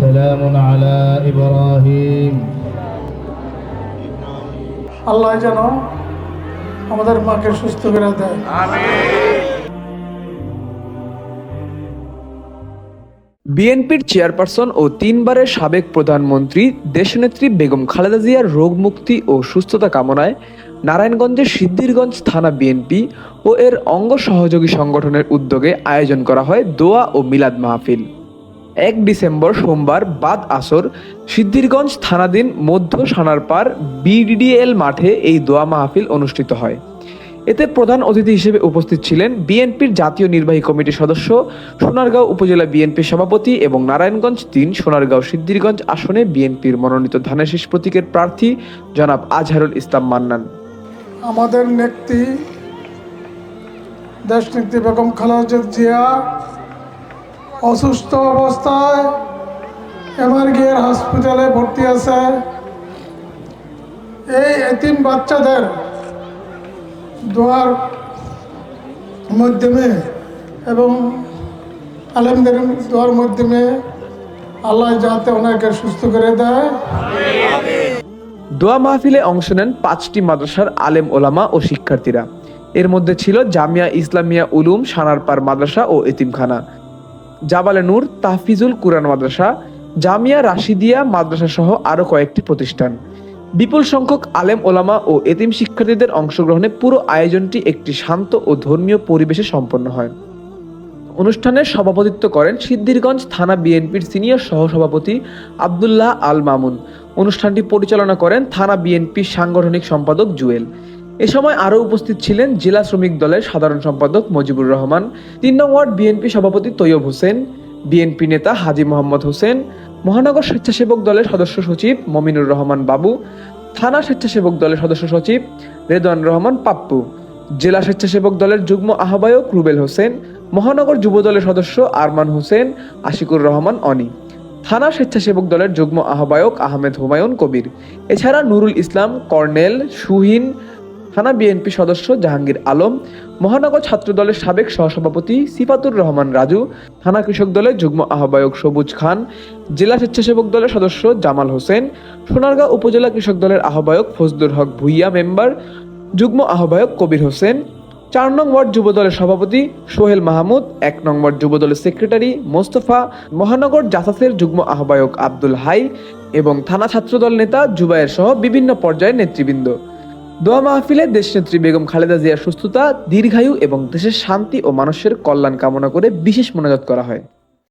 সালামুন আলা ইব্রাহিম। আল্লাহ যেন আমাদের মাকে সুস্থ করে দেয়। বিএনপির চেয়ারপারসন ও তিনবারের সাবেক প্রধানমন্ত্রী দেশনেত্রী বেগম খালেদা জিয়ার রোগ মুক্তি ও সুস্থতা কামনায় নারায়ণগঞ্জের সিদ্ধিরগঞ্জ থানা বিএনপি ও এর অঙ্গ সহযোগী সংগঠনের উদ্যোগে আয়োজন করা হয় দোয়া ও মিলাদ মাহফিল। এক ডিসেম্বর সোমবার বাদ আসর, সিদ্ধিরগঞ্জ থানাধীন মধ্য সানারপাড় বিডিডিএল মাঠে এই দোয়া মাহফিল অনুষ্ঠিত হয়। এতে প্রধান অতিথি হিসেবে উপস্থিত ছিলেন বিএনপির জাতীয় নির্বাহী কমিটির সদস্য, সোনারগাঁও উপজেলা বিএনপির সভাপতি এবং নারায়ণগঞ্জ তিন, সোনারগাঁও সিদ্ধিরগঞ্জ আসনে বিএনপির মনোনীত ধানেশীষ প্রতীকের প্রার্থী জনাব আজহারুল ইসলাম মান্নান। আমাদের নেত্রী দেশ নেত্রী বেগম খালেদা জিয়া অসুস্থ অবস্থায় এমারগিয়ার হসপিটালে ভর্তি আছে। এই এতিম বাচ্চাদের দোয়ার মাধ্যমে এবং আলেমদের দোয়ার মাধ্যমে আল্লাহ যাতে ওনাকে সুস্থ করে দেয়। দোয়া মাহফিলে অংশ নেন পাঁচটি মাদ্রাসার আলেম ওলামা ও শিক্ষার্থীরা। এর মধ্যে ছিল জামিয়া ইসলামিয়া উলুম সানারপাড় মাদ্রাসা ও এতিমখানা। জাবালে নূর, তাহফিজুল কুরআন মাদ্রাসা, জামিয়া রাশিদিয়া মাদ্রাসা সহ আরও কয়েকটি প্রতিষ্ঠান। বিপুল সংখ্যক আলেম ওলামা ও এতিম শিক্ষার্থীদের অংশগ্রহণে পুরো আয়োজনটি একটি শান্ত ও ধর্মীয় পরিবেশে সম্পন্ন হয়। অনুষ্ঠানের সভাপতিত্ব করেন সিদ্ধিরগঞ্জ থানা বিএনপির সিনিয়র সহসভাপতি আবদুল্লাহ আল মামুন। অনুষ্ঠানটি পরিচালনা করেন থানা বিএনপির সাংগঠনিক সম্পাদক জুয়েল। এ সময় আরও উপস্থিত ছিলেন জেলা শ্রমিক দলের সাধারণ সম্পাদক মজিবুর রহমান, তিন নং ওয়ার্ড বিএনপি সভাপতি তৈয়ব হোসেন, বিএনপি নেতা হাজি মোহাম্মদ হোসেন, মহানগর স্বেচ্ছাসেবক দলের সদস্য সচিব মমিনুর রহমান বাবু, থানা স্বেচ্ছাসেবক দলের সদস্য সচিব রেদওয়ান রহমান পাপ্পু, জেলা স্বেচ্ছাসেবক দলের যুগ্ম আহ্বায়ক রুবেল হোসেন, মহানগর যুব দলের সদস্য আরমান হোসেন, আশিকুর রহমান অনি, থানা স্বেচ্ছাসেবক দলের যুগ্ম আহ্বায়ক আহমেদ হুমায়ুন কবির। এছাড়া নুরুল ইসলাম, কর্নেল সুহিন থানা বিএনপি সদস্য জাহাঙ্গীর আলম, মহানগর ছাত্র দলের সাবেক সহসভাপতি সিফাতুর রহমান রাজু, থানা কৃষক দলের যুগ্ম আহ্বায়ক সবুজ খান, জেলা স্বেচ্ছাসেবক দলের সদস্য জামাল হোসেন, সোনারগাঁও উপজেলা কৃষক দলের আহ্বায়ক ফজলুর হক ভুইয়া মেম্বার, যুগ্ম আহ্বায়ক কবির হোসেন, চার নং ওয়ার্ড যুব দলের সভাপতি সোহেল মাহমুদ, এক নং ওয়ার্ড যুব দলের সেক্রেটারি মোস্তফা, মহানগর জাসাসের যুগ্ম আহ্বায়ক আব্দুল হাই এবং থানা ছাত্রদল নেতা জুবায়ের সহ বিভিন্ন পর্যায়ের নেতৃবৃন্দ। দোয়া মাহফিলে দেশনেত্রী বেগম খালেদা জিয়ার সুস্থতা, দীর্ঘায়ু এবং দেশের শান্তি ও মানুষের কল্যাণ কামনা করে বিশেষ মোনাজাত করা হয়।